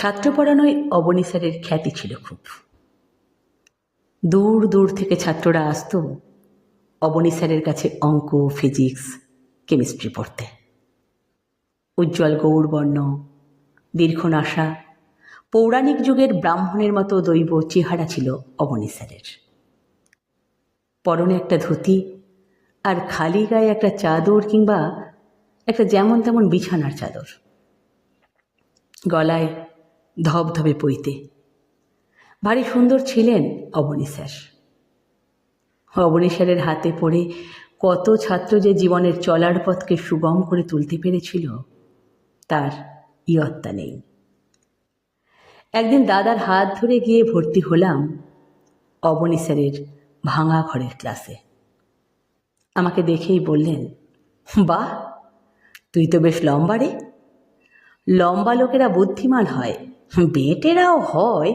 ছাত্র পড়ানোয় অবনী স্যারের খ্যাতি ছিল খুব। দূর দূর থেকে ছাত্ররা আসতো অবনী স্যারের কাছে অঙ্ক, ফিজিক্স, কেমিস্ট্রি পড়তে। উজ্জ্বল গৌরবর্ণ দীর্ঘ নাশা পৌরাণিক যুগের ব্রাহ্মণের মতো দৈব চেহারা ছিল অবনী স্যারের পরনে একটা ধুতি আর খালি গায়ে একটা চাদর কিংবা একটা যেমন তেমন বিছানার চাদর। গলায় ধবধবে পইতে। ভারী সুন্দর ছিলেন অবনী স্যার। অবনী স্যারের হাতে পড়ে কত ছাত্র যে জীবনের চলার পথকে সুগম করে তুলতে পেরেছিল, তার ইয়ত্তা নেই। একদিন দাদার হাত ধরে গিয়ে ভর্তি হলাম অবনী স্যারের ভাঙা ঘরের ক্লাসে। আমাকে দেখেই বললেন, বাহ, তুই তো বেশ লম্বা রে। লম্বা লোকেরা বুদ্ধিমান হয়। বেটেরাও হয়,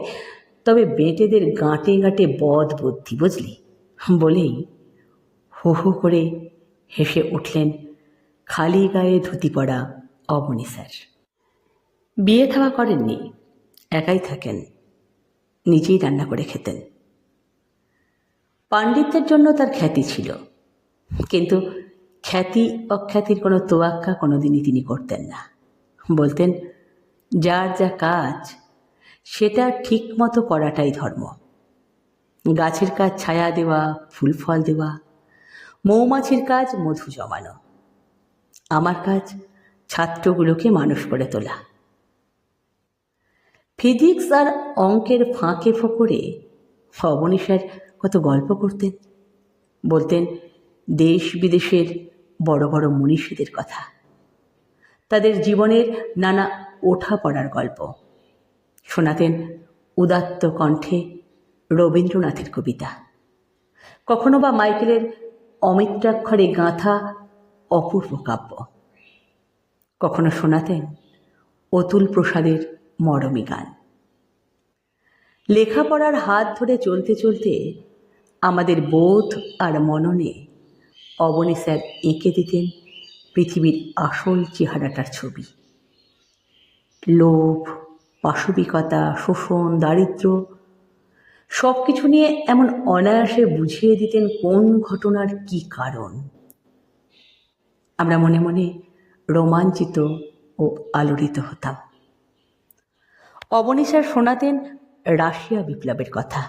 তবে বেটেদের গাঁটে গাঁটে বদ বুদ্ধি, বুঝলি? বলেই হু হু করে হেসে উঠলেন খালি গায়ে ধুতি পড়া অবনী স্যার। বিয়ে থাওয়া করেননি, একাই থাকেন, নিজেই রান্না করে খেতেন। পাণ্ডিত্যের জন্য তার খ্যাতি ছিল, কিন্তু খ্যাতি অখ্যাতির কোনো তোয়াক্কা কোনোদিনই তিনি করতেন না। বলতেন যার যা কাজ, সেটা ঠিক মতো করাটাই ধর্ম। গাছের কাজ ছায়া দেওয়া, ফুল ফল দেওয়া, মৌমাছির কাজ মধু জমানো, আমার কাজ ছাত্রগুলোকে মানুষ করে তোলা। ফিজিক্স আর অঙ্কের ফাঁকে ফোকরে অবনীশার কত গল্প করতেন। বলতেন, দেশ বিদেশের বড় বড় মনীষীদের কথা। তাদের জীবনের নানা ওঠা পড়ার গল্প। শোনাতেন উদাত্ত কণ্ঠে রবীন্দ্রনাথের কবিতা। কখনো বা মাইকেলের অমিত্রাক্ষরে গাঁথা অপূর্ব কাব্য। কখনো শোনাতেন অতুল প্রসাদের মরমী গান। লেখাপড়ার হাত ধরে চলতে চলতে আমাদের বোধ আর মননে অবনী স্যার এঁকে দিতেন পৃথিবীর আসল চেহারাটার ছবি। লোভ, পাশবিকতা, শোষণ, দারিদ্র সব কিছু নিয়ে এমন অনায়াসে বুঝিয়ে দিতেন কোন ঘটনার কি কারণ। আমরা মনে মনে রোমাঞ্চিত ও আলোড়িত হতাম। অবনী স্যার শোনাতেন রাশিয়া বিপ্লবের কথা,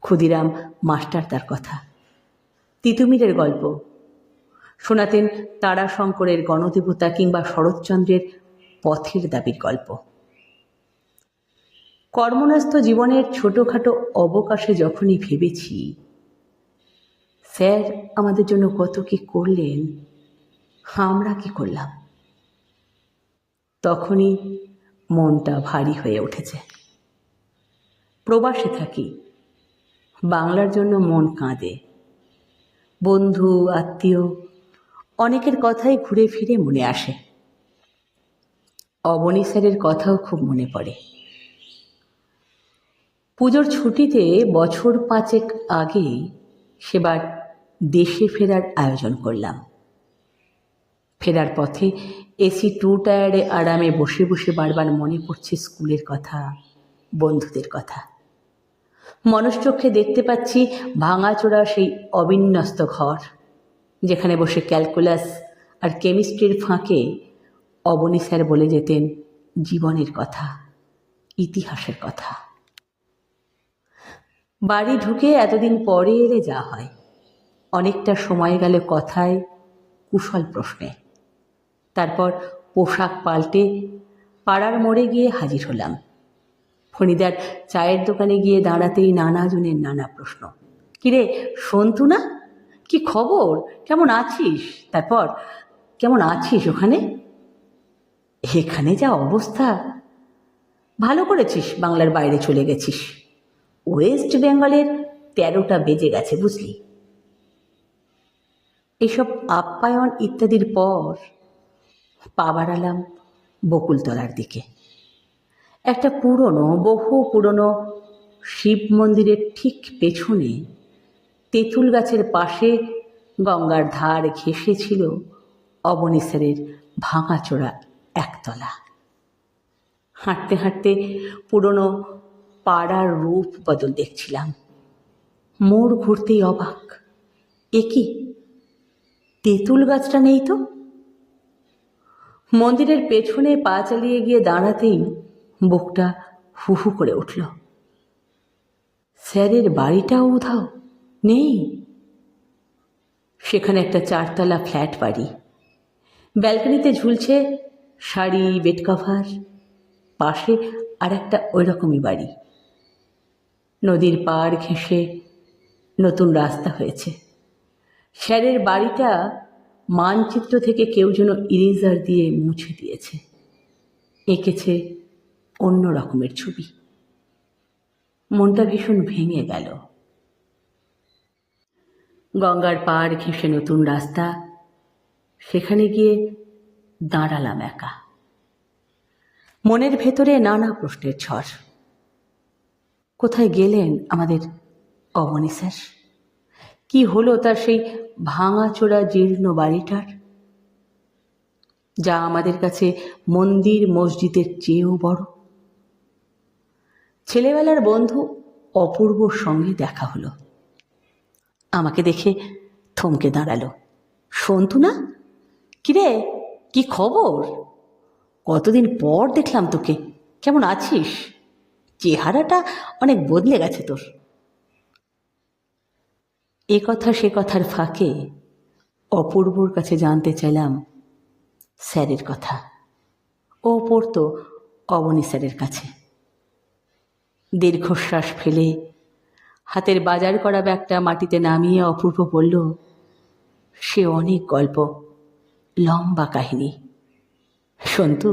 ক্ষুদিরাম মাস্টার তার কথা, তিতুমিরের গল্প। শোনাতেন তারাশঙ্করের গণদেবতা কিংবা শরৎচন্দ্রের পথের দাবির গল্প। কর্মন্যস্ত জীবনের ছোটোখাটো অবকাশে যখনই ভেবেছি, স্যার, আমাদের জন্য কত কি করলেন, আমরা কি করলাম? তখনই মনটা ভারী হয়ে উঠেছে। প্রবাসে থাকি, বাংলার জন্য মন কাঁদে। বন্ধু, আত্মীয়, অনেকের কথাই ঘুরে ফিরে মনে আসে। অবনী স্যারের কথাও খুব মনে পড়ে। পুজোর ছুটিতে বছর পাঁচেক আগে সেবার দেশে ফেরার আয়োজন করলাম। ফেরার পথে এসি টু টায়ারে আরামে বসে বসে বারবার মনে পড়ছে স্কুলের কথা, বন্ধুদের কথা। মনশ্চক্ষে দেখতে পাচ্ছি ভাঙাচোরা সেই অবিন্যস্ত ঘর, যেখানে বসে ক্যালকুলাস আর কেমিস্ট্রির ফাঁকে অবনী স্যার বলে যেতেন, জীবনের কথা, ইতিহাসের কথা। বাড়ি ঢুকে এতদিন পরে এলে যা হয়। অনেকটা সময় গেল কথায়, কুশল প্রশ্নে। তারপর পোশাক পাল্টে পাড়ার মোড়ে গিয়ে হাজির হলাম। ফণিদার চায়ের দোকানে গিয়ে দাঁড়াতেই নানা জনের নানা প্রশ্ন। কিরে, সন্তু না? কি খবর? কেমন আছিস? তারপর, কেমন আছিস ওখানে? এখানে যা অবস্থা। ভালো করেছিস বাংলার বাইরে চলে গেছিস। ওয়েস্ট বেঙ্গলের তেরোটা বেজে গেছে, বুঝলি? এসব আপ্যায়ন ইত্যাদির পর পা বাড়ালাম বকুলতলার দিকে। একটা পুরনো, বহু পুরনো শিব মন্দিরের ঠিক পেছনে তেঁতুল গাছের পাশে গঙ্গার ধার ঘেঁষে ছিল অবনীশ্বরের ভাঙাচোরা একতলা। হাঁটতে হাঁটতে পুরনো পাড়ার রূপ বদল দেখছিলাম। মোড় ঘুরতেই অবাক। এ কি? তেঁতুল গাছটা নেই তো? মন্দিরের পেছনে পা চালিয়ে গিয়ে দাঁড়াতেই বুকটা হু হু করে উঠল। স্যারের বাড়িটাও উধাও, নেই? সেখানে একটা চারতলা ফ্ল্যাট বাড়ি। ব্যালকনিতে ঝুলছে শাড়ি বেড কভার পাশে আর একটা ওই রকমই বাড়ি। নদীর পাড় ঘেঁষে নতুন রাস্তা হয়েছে। স্যারের বাড়িটা মানচিত্র থেকে কেউ যেন ইরেজার দিয়ে মুছে দিয়েছে। এঁকেছে অন্য রকমের ছবি। মনটা ভীষণ ভেঙে গেল। গঙ্গার পাড় ঘেঁষে নতুন রাস্তা। সেখানে গিয়ে দাঁড়ালাম একা। মনের ভেতরে নানা প্রশ্নের ঝড়। কোথায় গেলেন আমাদের অবনী স্যার কি হলো তার সেই ভাঙাচোরা জীর্ণ বাড়িটার? যা আমাদের কাছে মন্দির মসজিদের চেয়েও বড়। ছেলেবেলার বন্ধু অপূর্বর সঙ্গে দেখা হলো। আমাকে দেখে থমকে দাঁড়াল। সন্তু না? কিরে? কি খবর? কতদিন পর দেখলাম তোকে। কেমন আছিস? চেহারাটা অনেক বদলে গেছে তোর। এ কথা সে কথার ফাঁকে অপূর্বর কাছে জানতে চাইলাম স্যারের কথা। ও পড়তো অবনী স্যারের কাছে। দীর্ঘশ্বাস ফেলে হাতের বাজার করা ব্যাগটা মাটিতে নামিয়ে অপূর্ব বলল, সে অনেক গল্প। লম্বা কাহিনী। সন্তু,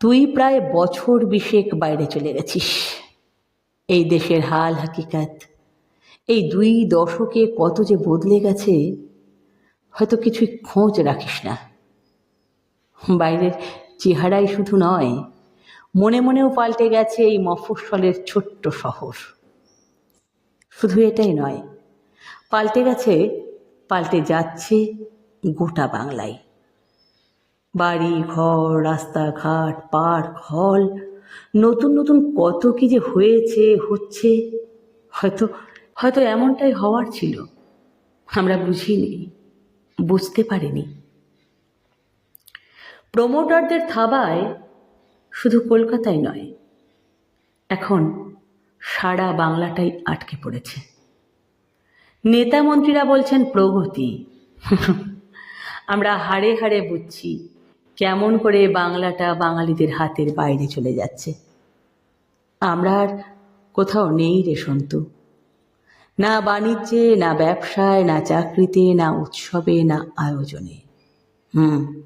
তুই প্রায় বছর বিশেক বাইরে চলে গেছিস। এই দেশের হাল হাকিকাত, এই দুই দশকে কত যে বদলে গেছে, হয়তো কিছুই খোঁজ রাখিস না। বাইরের চেহারাই শুধু নয়, মনে মনেও পাল্টে গেছে এই মফস্বলের ছোট্ট শহর। শুধু এটাই নয়, পাল্টে গেছে, পাল্টে যাচ্ছে গোটা বাংলায়। বাড়ি, ঘর, রাস্তাঘাট, পার্ক, হল, নতুন নতুন কত কি যে হয়েছে, হচ্ছে, হয়তো হয়তো এমনটাই হওয়ার ছিল। আমরা বুঝিনি, বুঝতে পারিনি। প্রমোটারদের থাবায় শুধু কলকাতায় নয়, এখন সারা বাংলাটাই আটকে পড়েছে। নেতা মন্ত্রীরা বলছেন প্রগতি। আমরা হাড়ে হাড়ে বুঝছি কেমন করে বাংলাটা বাঙালিদের হাতের বাইরে চলে যাচ্ছে। আমরা আর কোথাও নেই রে সন্তু। না বাণিজ্যে, না ব্যবসায়, না চাকরিতে, না উৎসবে, না আয়োজনে। হুম,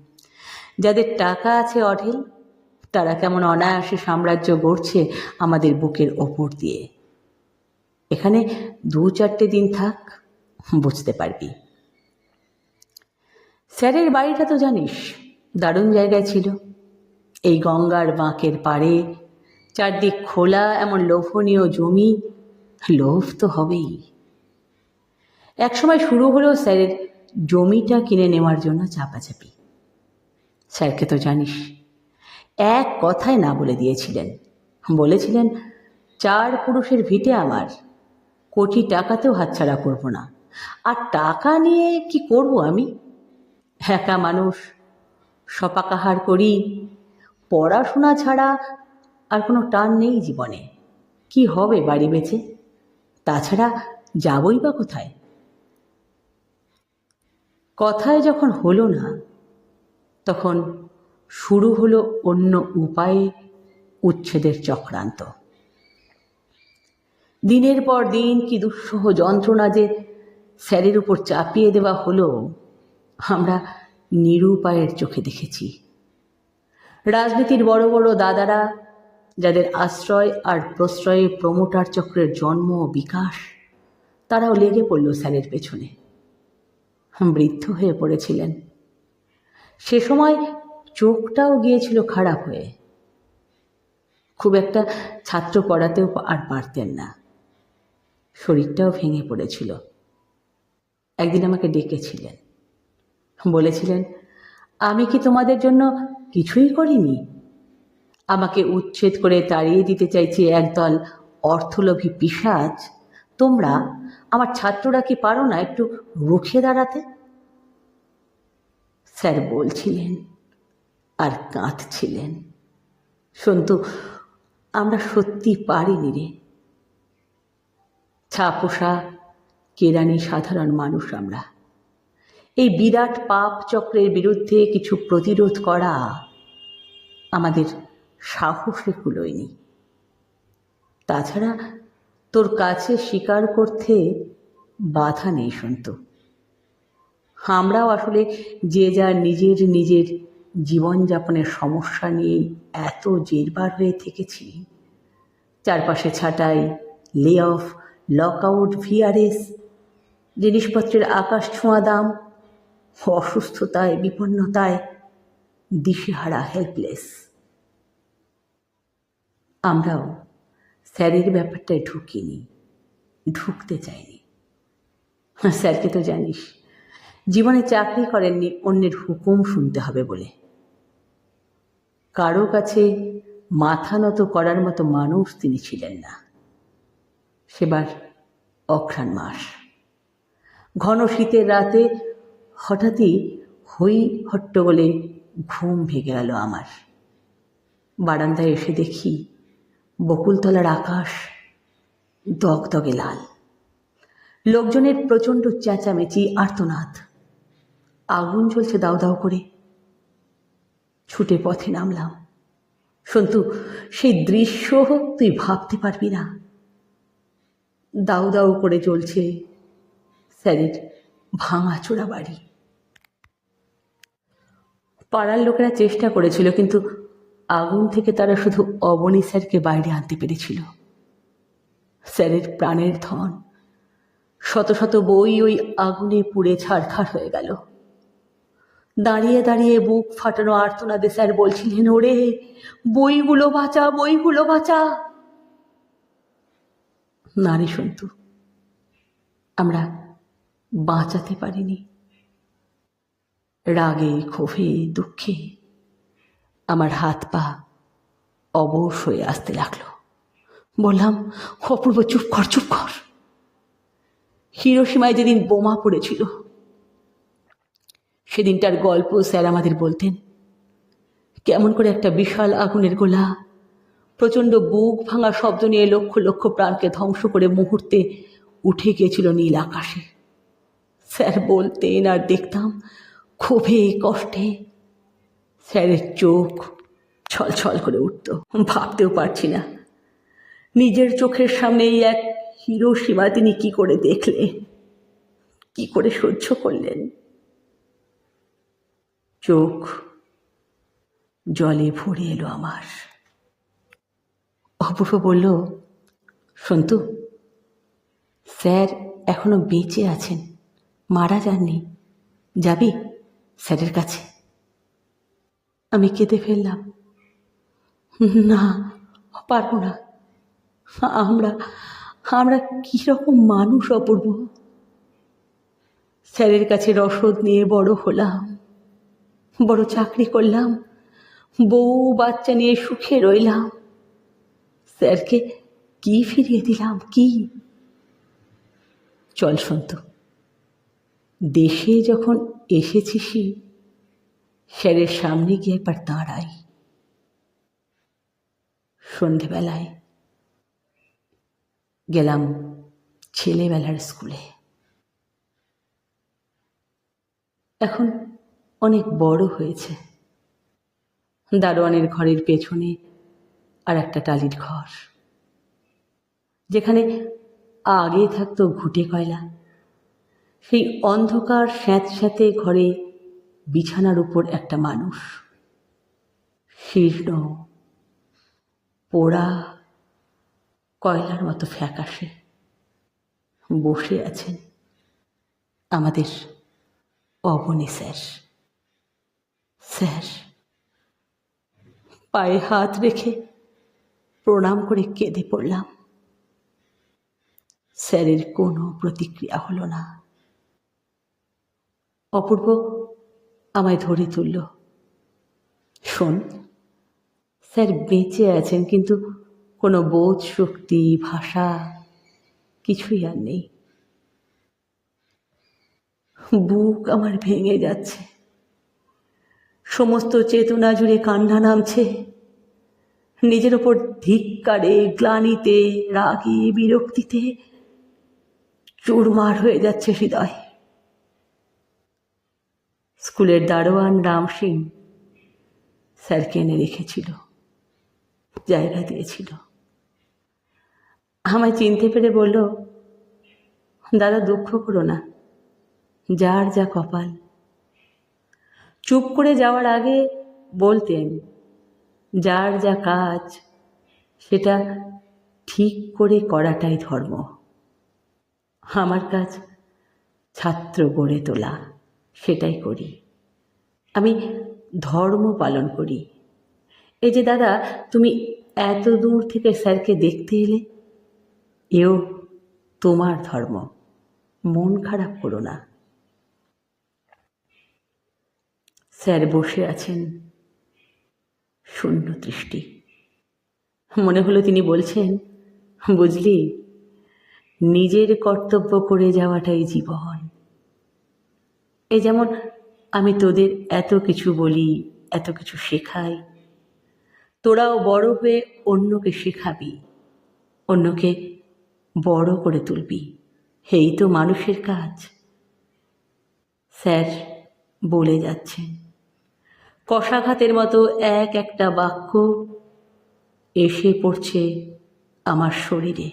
যাদের টাকা আছে অঢেল, তারা কেমন অনায়াসে সাম্রাজ্য গড়ছে আমাদের বুকের ওপর দিয়ে। এখানে দু চারটে দিন থাক, বুঝতে পারবি। স্যারের বাড়িটা তো জানিস, দারুণ জায়গায় ছিল। এই গঙ্গার বাঁকের পাড়ে, চারদিক খোলা, এমন লোভনীয় জমি, লোভ তো হবেই। একসময় শুরু হলেও স্যারের জমিটা কিনে নেওয়ার জন্য চাপাচাপি। স্যারকে তো জানিস, এক কথায় না বলে দিয়েছিলেন। বলেছিলেন, চার পুরুষের ভিটে আমার, কোটি টাকাতেও হাতছাড়া করব না। আর টাকা নিয়ে কি করব আমি? একা মানুষ, সপাকাহার করি, পড়াশোনা ছাড়া আর কোনো টান নেই জীবনে। কি হবে বাড়ি বেঁচে? তাছাড়া যাবই বা কোথায়? কথায় যখন হলো না, তখন শুরু হলো অন্য উপায়ে উচ্ছেদের চক্রান্ত। দিনের পর দিন কি দুঃসহ যন্ত্রণা যে স্যারের উপর চাপিয়ে দেওয়া হলো আমরা নিরুপায়ের চোখে দেখেছি। রাজনীতির বড় বড় দাদারা, যাদের আশ্রয় আর প্রশ্রয়ে প্রমোটার চক্রের জন্ম ও বিকাশ, তারাও লেগে পড়ল স্যারের পেছনে। বৃদ্ধ হয়ে পড়েছিলেন। সে সময় চোখটাও গিয়েছিল খারাপ হয়ে। খুব একটা ছাত্র পড়াতেও আর পারতেন না। শরীরটাও ভেঙে পড়েছিল। একদিন আমাকে ডেকেছিলেন। বলেছিলেন, আমি কি তোমাদের জন্য কিছুই করিনি? আমাকে উচ্ছেদ করে তাড়িয়ে দিতে চাইছে একদল অর্থলোভী পিসাজ। তোমরা আমার ছাত্ররা কি পারো না একটু রুখে দাঁড়াতে? স্যার বলছিলেন আর কাঁদছিলেন, সন্তু, আমরা সত্যি পারিনি রে। ছাপোষা কেরানি সাধারণ মানুষ আমরা। এই বিরাট পাপ চক্রের বিরুদ্ধে কিছু প্রতিরোধ করা আমাদের সাহসে কুলোয়নি। তাছাড়া তোর কাছে স্বীকার করতে বাধা নেই সন্তু। আমরাও আসলে যে যার নিজের নিজের জীবনযাপনের সমস্যা নিয়ে এত জেরবার হয়ে থেকেছি। চারপাশে ছাঁটাই লে অফ লক আউট ভিআরএস জিনিসপত্রের আকাশ ছোঁয়া দাম অসুস্থতায় বিপন্নতায় দিশেহারা হেল্পলেস আমরাও স্যারের ব্যাপারটায় ঢুকিনি ঢুকতে চাইনি। হ্যাঁ, স্যারকে তো জানিস জীবনে চাকরি করেননি অন্যের হুকুম শুনতে হবে বলে। কারও কাছে মাথা নত করার মতো মানুষ তিনি ছিলেন না। সেবার অঘ্রাণ মাস। ঘন শীতের রাতে হঠাৎই হই হট্টগোলে ঘুম ভেঙে গেল আমার। বারান্দায় এসে দেখি বকুলতলার আকাশ দগদগে লাল। লোকজনের প্রচণ্ড চেঁচামেচি, আর্তনাদ। আগুন জ্বলছে দাউ দাউ করে। ছুটে পথে নামলাম। সন্তু, সেই দৃশ্য তুই ভাবতে পারবি না। দাউ দাউ করে জ্বলছে স্যারের ভাঙা চোরা বাড়ি। পাড়ার লোকেরা চেষ্টা করেছিল, কিন্তু আগুন থেকে তারা শুধু অবনী স্যারকে বাইরে আনতে পেরেছিল। স্যারের প্রাণের ধন, শত শত বই ওই আগুনে পুড়ে ছাড়খাড় হয়ে গেল। দাঁড়িয়ে দাঁড়িয়ে বুক ফাটানো আর্তনাদে স্যার বলছিলেন, ওরে, বইগুলো বাঁচা বইগুলো বাঁচা! নারী সন্তু, আমরা বাঁচাতে পারিনি। রাগে, ক্ষোভে, দুঃখে। আমার হাত পা অবশ হয়ে আসতে লাগল। বললাম, অপূর্ব, চুপ কর চুপ কর। হিরোসীমায় যেদিন বোমা পড়েছিল, সেদিনটার গল্প স্যার আমাদের বলতেন, কেমন করে একটা বিশাল আগুনের গোলা, প্রচণ্ড বুক ভাঙা শব্দ নিয়ে লক্ষ লক্ষ প্রাণকে ধ্বংস করে মুহূর্তে উঠে গিয়েছিল নীল আকাশে। স্যার বলতেন আর দেখতাম ক্ষোভে কষ্টে। স্যারের চোখ ছলছল করে উঠত। ভাবতেও পারছি না। নিজের চোখের সামনে এই এক হিরো সীমা তিনি কি করে দেখলেন? কি করে সহ্য করলেন? চোখ জলে ভরে এলো আমার। অপূর্ব বলল, সন্তু, স্যার এখনও বেঁচে আছেন। মারা যাননি। যাবি? স্যারের কাছে। আমি কেঁদে ফেললাম। না, পারব না। আমরা আমরা কীরকম মানুষ অপূর্ব। স্যারের কাছে রসদ নিয়ে বড় হলাম। বড় চাকরি করলাম। বউ বাচ্চা নিয়ে সুখে রইলাম। স্যারকে কি ফিরিয়ে দিলাম, কি? চল সন্ত, দেশে যখন এসেছিসই স্যারের সামনে গিয়ে একবার দাঁড়াই। সন্ধেবেলায় গেলাম ছেলেবেলার স্কুলে। এখন অনেক বড় হয়েছে। দারোয়ানের ঘরের পেছনে আর একটা টালির ঘর, যেখানে আগে থাকতো ঘুটে কয়লা। সেই অন্ধকার স্যাঁতস্যাঁতে ঘরে বিছানার উপর একটা মানুষ। শীর্ণ, পোড়া, কয়লার মতো ফ্যাকাশে বসে আছেন আমাদের অবনী স্যার। স্যার, পায়ে হাত রেখে প্রণাম করে কেঁদে পড়লাম। স্যারের কোনো প্রতিক্রিয়া হলো না। অপূর্ব, আমায় ধরে তুলল। শোন, স্যার বেঁচে আছেন, কিন্তু কোনো বোধ, শক্তি, ভাষা কিছুই আর নেই। বুক আমার ভেঙে যাচ্ছে। সমস্ত চেতনা জুড়ে কান্না নামছে। নিজের ওপর ধিক্কারে, গ্লানিতে, রাগে, বিরক্তিতে চুরমার হয়ে যাচ্ছে হৃদয়। স্কুলের দারোয়ান রাম সিং স্যারকে এনে রেখেছিল, জায়গা দিয়েছিল। আমায় চিনতে পেরে বলল, দাদা, দুঃখ করো না, যার যা কপাল। চুপ করে যাওয়ার আগে বলতেন, যার যা কাজ, সেটা ঠিক করে করাটাই ধর্ম। আমার কাজ ছাত্র গড়ে তোলা। সেটাই করি। আমি ধর্ম পালন করি। এই যে দাদা, তুমি এত দূর থেকে স্যারকে দেখতে এলে? এও তোমার ধর্ম। মন খারাপ করো না। স্যার বসে আছেন। শূন্য দৃষ্টি মনে হলো তিনি বলছেন, বুঝলি, নিজের কর্তব্য করে যাওয়াটাই জীবন। এই যেমন আমি তোদের এত কিছু বলি, এত কিছু শেখাই। তোরাও বড় হয়ে অন্যকে শেখাবি, অন্যকে বড় করে তুলবি। এই তো মানুষের কাজ। স্যার বলে যাচ্ছেন। কষাঘাতের মতো এক একটা বাক্য এসে পড়ছে আমার শরীরে।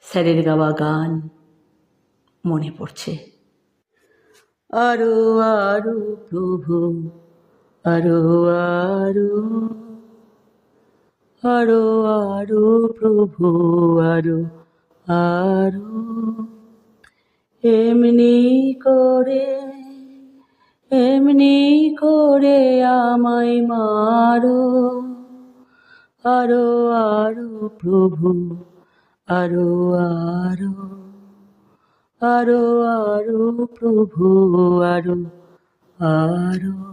স্যারের গাওয়া গান মনে পড়ছে। আরও আরও প্রভু, আরও আরও আরও আরও প্রভু, আরও আরও। এমনি করে এমনি করে আমায় মারো। আরও আরও প্রভু, আরও আরও। আরও আরও প্রভু আরও আরও।